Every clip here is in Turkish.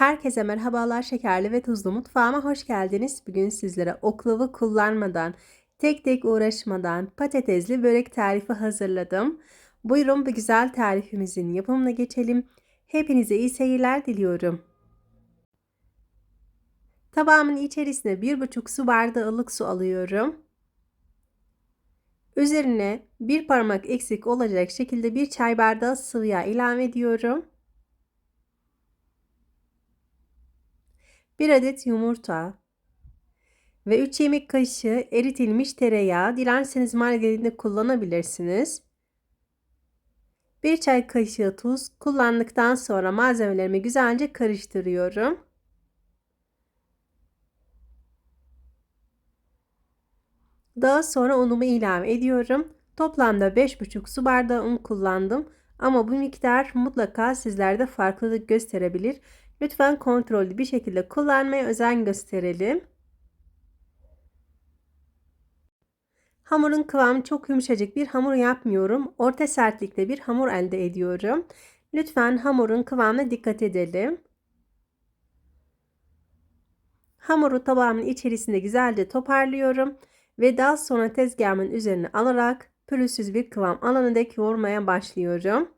Herkese merhabalar şekerli ve tuzlu mutfağıma hoş geldiniz. Bugün sizlere oklavu kullanmadan, tek tek uğraşmadan patatesli börek tarifi hazırladım. Buyurun bu güzel tarifimizin yapımına geçelim. Hepinize iyi seyirler diliyorum. Tabağımın içerisine 1,5 su bardağı ılık su alıyorum. Üzerine bir parmak eksik olacak şekilde bir çay bardağı sıvı yağ ilave ediyorum. 1 adet yumurta ve 3 yemek kaşığı eritilmiş tereyağı. Dilerseniz margarin de kullanabilirsiniz. 1 çay kaşığı tuz kullandıktan sonra malzemelerimi güzelce karıştırıyorum. Daha sonra unumu ilave ediyorum. Toplamda 5,5 su bardağı un kullandım. Ama bu miktar mutlaka sizlerde farklılık gösterebilir. Lütfen kontrollü bir şekilde kullanmaya özen gösterelim. Hamurun kıvamı çok yumuşacık bir hamur yapmıyorum. Orta sertlikte bir hamur elde ediyorum. Lütfen hamurun kıvamına dikkat edelim. Hamuru tabağımın içerisinde güzelce toparlıyorum ve daha sonra tezgahımın üzerine alarak pürüzsüz bir kıvam alana dek yoğurmaya başlıyorum.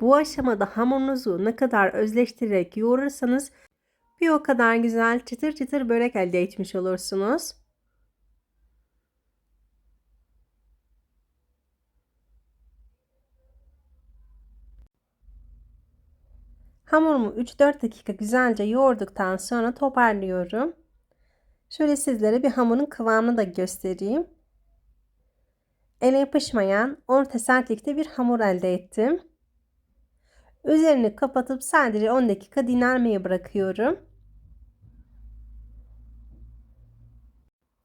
Bu aşamada hamurunuzu ne kadar özleştirerek yoğurursanız bir o kadar güzel çıtır çıtır börek elde etmiş olursunuz. Hamurumu 3-4 dakika güzelce yoğurduktan sonra toparlıyorum. Şöyle sizlere bir hamurun kıvamını da göstereyim. Ele yapışmayan orta sertlikte bir hamur elde ettim. Üzerini kapatıp sadece 10 dakika dinlenmeye bırakıyorum.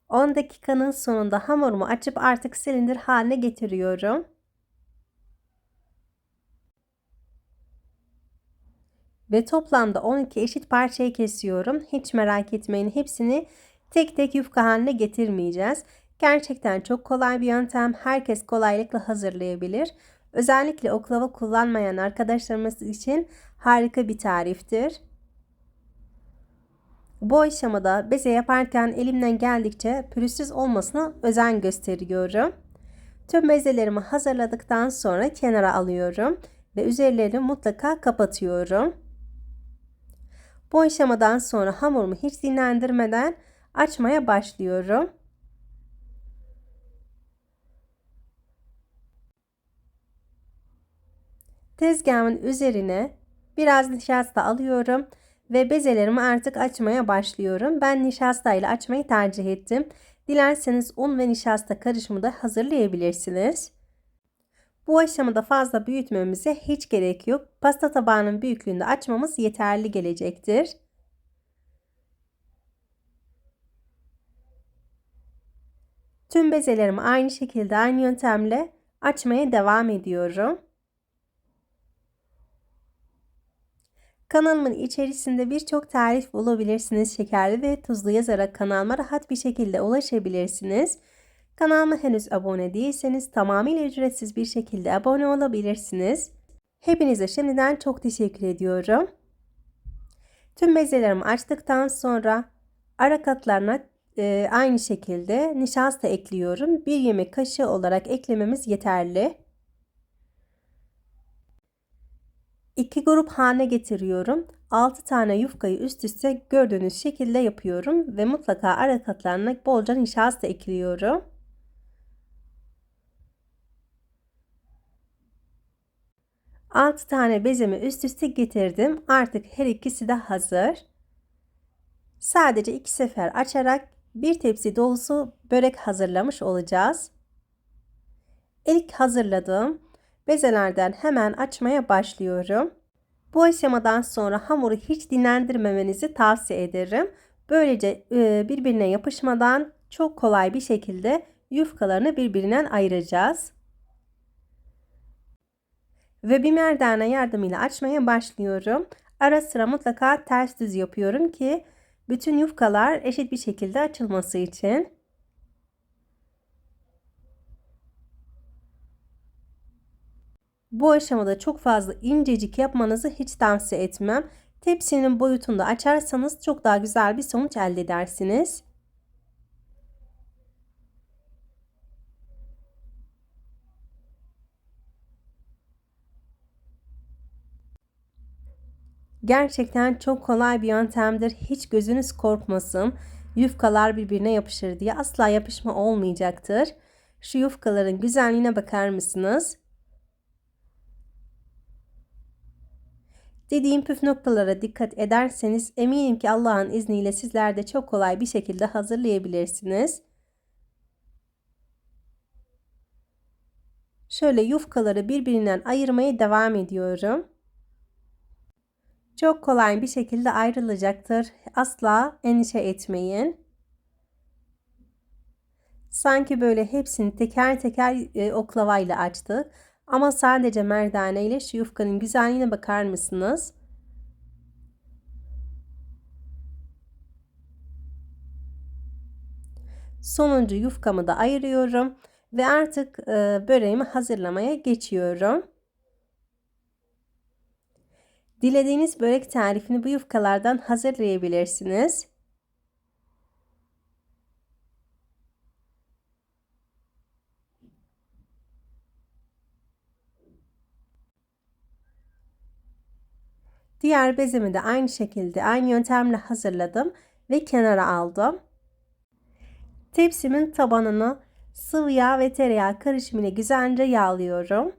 10 dakikanın sonunda hamurumu açıp artık silindir haline getiriyorum. Ve toplamda 12 eşit parçaya kesiyorum. Hiç merak etmeyin hepsini tek tek yufka haline getirmeyeceğiz. Gerçekten çok kolay bir yöntem. Herkes kolaylıkla hazırlayabilir. Özellikle oklava kullanmayan arkadaşlarımız için harika bir tariftir. Bu aşamada beze yaparken elimden geldikçe pürüzsüz olmasına özen gösteriyorum. Tüm bezelerimi hazırladıktan sonra kenara alıyorum ve üzerlerini mutlaka kapatıyorum. Bu aşamadan sonra hamurumu hiç dinlendirmeden açmaya başlıyorum. Tezgahımın üzerine biraz nişasta alıyorum ve bezelerimi artık açmaya başlıyorum. Ben nişasta ile açmayı tercih ettim. Dilerseniz un ve nişasta karışımı da hazırlayabilirsiniz. Bu aşamada fazla büyütmemize hiç gerek yok. Pasta tabağının büyüklüğünde açmamız yeterli gelecektir. Tüm bezelerimi aynı şekilde aynı yöntemle açmaya devam ediyorum. Kanalımın içerisinde birçok tarif bulabilirsiniz. Şekerli ve tuzlu yazarak kanalıma rahat bir şekilde ulaşabilirsiniz. Kanalıma henüz abone değilseniz tamamıyla ücretsiz bir şekilde abone olabilirsiniz. Hepinize şimdiden çok teşekkür ediyorum. Tüm bezelerimi açtıktan sonra ara katlarına e, aynı şekilde nişasta ekliyorum. Bir yemek kaşığı olarak eklememiz yeterli. 2 grup haline getiriyorum. 6 tane yufkayı üst üste gördüğünüz şekilde yapıyorum ve mutlaka ara katlarına bolca nişasta ekliyorum. Altı tane bezemi üst üste getirdim. Artık her ikisi de hazır. Sadece iki sefer açarak bir tepsi dolusu börek hazırlamış olacağız. İlk hazırladığım bezelerden hemen açmaya başlıyorum. Bu aşamadan sonra hamuru hiç dinlendirmemenizi tavsiye ederim. Böylece e, birbirine yapışmadan çok kolay bir şekilde yufkalarını birbirinden ayıracağız. Ve bir merdane yardımıyla açmaya başlıyorum. Ara sıra mutlaka ters düz yapıyorum ki bütün yufkalar eşit bir şekilde açılması için. Bu aşamada çok fazla incecik yapmanızı hiç tavsiye etmem. Tepsinin boyutunda açarsanız çok daha güzel bir sonuç elde edersiniz. Gerçekten çok kolay bir yöntemdir. Hiç gözünüz korkmasın. Yufkalar birbirine yapışır diye asla yapışma olmayacaktır. Şu yufkaların güzelliğine bakar mısınız? Dediğim püf noktalara dikkat ederseniz eminim ki Allah'ın izniyle sizler de çok kolay bir şekilde hazırlayabilirsiniz. Şöyle yufkaları birbirinden ayırmaya devam ediyorum. Çok kolay bir şekilde ayrılacaktır. Asla endişe etmeyin. Sanki böyle hepsini teker teker e, oklavayla açtık. Ama sadece merdane ile şu yufkanın güzelliğine bakar mısınız? Sonuncu yufkamı da ayırıyorum ve artık e, böreğimi hazırlamaya geçiyorum. Dilediğiniz börek tarifini bu yufkalardan hazırlayabilirsiniz. Diğer bezemi de aynı şekilde aynı yöntemle hazırladım ve kenara aldım. Tepsimin tabanını sıvı yağ ve tereyağı karışımıyla güzelce yağlıyorum.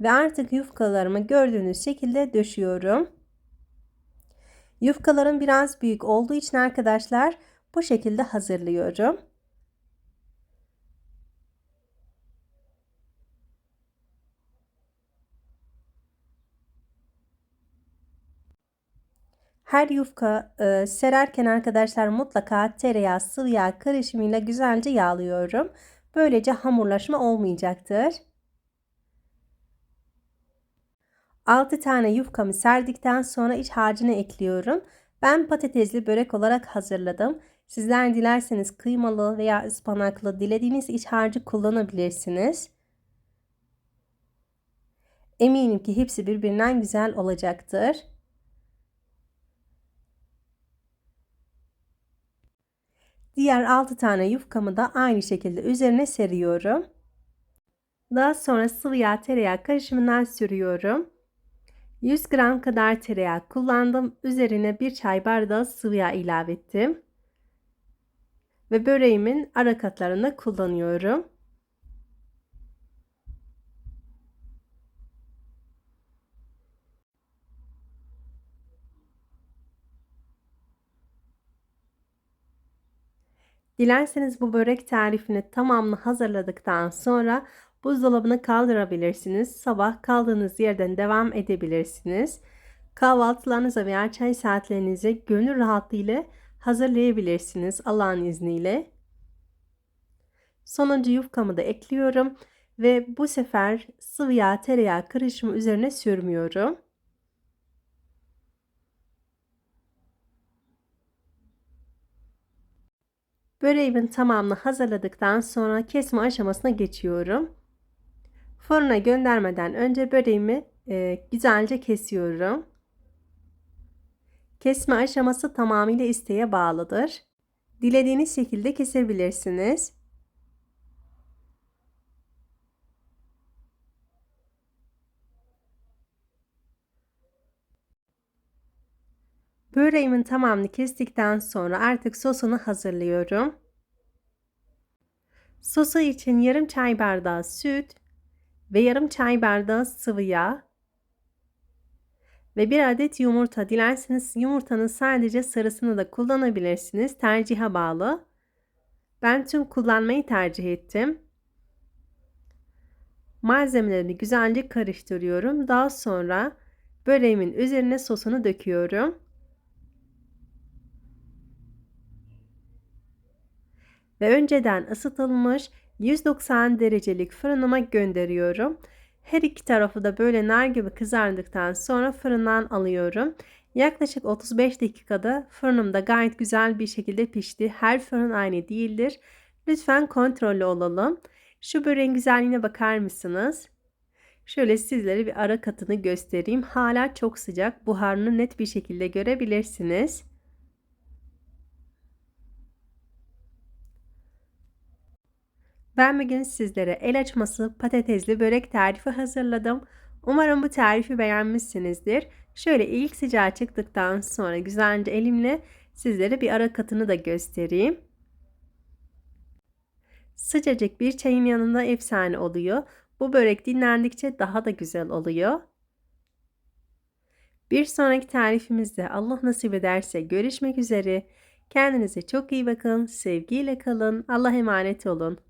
Ve artık yufkalarımı gördüğünüz şekilde döşüyorum. Yufkalarım biraz büyük olduğu için arkadaşlar bu şekilde hazırlıyorum. Her yufka e, sererken arkadaşlar mutlaka tereyağı sıvı yağ karışımıyla güzelce yağlıyorum. Böylece hamurlaşma olmayacaktır. 6 tane yufkamı serdikten sonra iç harcını ekliyorum. Ben patatesli börek olarak hazırladım. Sizler dilerseniz kıymalı veya ıspanaklı dilediğiniz iç harcı kullanabilirsiniz. Eminim ki hepsi birbirinden güzel olacaktır. Diğer 6 tane yufkamı da aynı şekilde üzerine seriyorum. Daha sonra sıvı yağ tereyağı karışımından sürüyorum. 100 gram kadar tereyağı kullandım. Üzerine bir çay bardağı sıvı yağ ilave ettim. Ve böreğimin ara katlarını kullanıyorum. Dilerseniz bu börek tarifini tamamını hazırladıktan sonra buzdolabına kaldırabilirsiniz. Sabah kaldığınız yerden devam edebilirsiniz. Kahvaltılarınıza veya çay saatlerinize gönül rahatlığıyla hazırlayabilirsiniz Allah'ın izniyle. Sonuncu yufkamı da ekliyorum ve bu sefer sıvı yağ tereyağı karışımı üzerine sürmüyorum. Böreğimin tamamını hazırladıktan sonra kesme aşamasına geçiyorum. Fırına göndermeden önce böreğimi e, güzelce kesiyorum. Kesme aşaması tamamıyla isteğe bağlıdır. Dilediğiniz şekilde kesebilirsiniz. Böreğimin tamamını kestikten sonra artık sosunu hazırlıyorum. Sosu için yarım çay bardağı süt ve yarım çay bardağı sıvı yağ ve bir adet yumurta. Dilerseniz yumurtanın sadece sarısını da kullanabilirsiniz. Tercihe bağlı. Ben tüm kullanmayı tercih ettim. Malzemelerini güzelce karıştırıyorum. Daha sonra böreğimin üzerine sosunu döküyorum. ve önceden ısıtılmış 190 derecelik fırınıma gönderiyorum. Her iki tarafı da böyle nar gibi kızardıktan sonra fırından alıyorum. Yaklaşık 35 dakikada fırınımda gayet güzel bir şekilde pişti. Her fırın aynı değildir. Lütfen kontrollü olalım. Şu böreğin güzelliğine bakar mısınız? Şöyle sizlere bir ara katını göstereyim. Hala çok sıcak. Buharını net bir şekilde görebilirsiniz. Ben bugün sizlere el açması patatesli börek tarifi hazırladım. Umarım bu tarifi beğenmişsinizdir. Şöyle ilk sıcağı çıktıktan sonra güzelce elimle sizlere bir ara katını da göstereyim. Sıcacık bir çayın yanında efsane oluyor. Bu börek dinlendikçe daha da güzel oluyor. Bir sonraki tarifimizde Allah nasip ederse görüşmek üzere. Kendinize çok iyi bakın. Sevgiyle kalın. Allah emanet olun.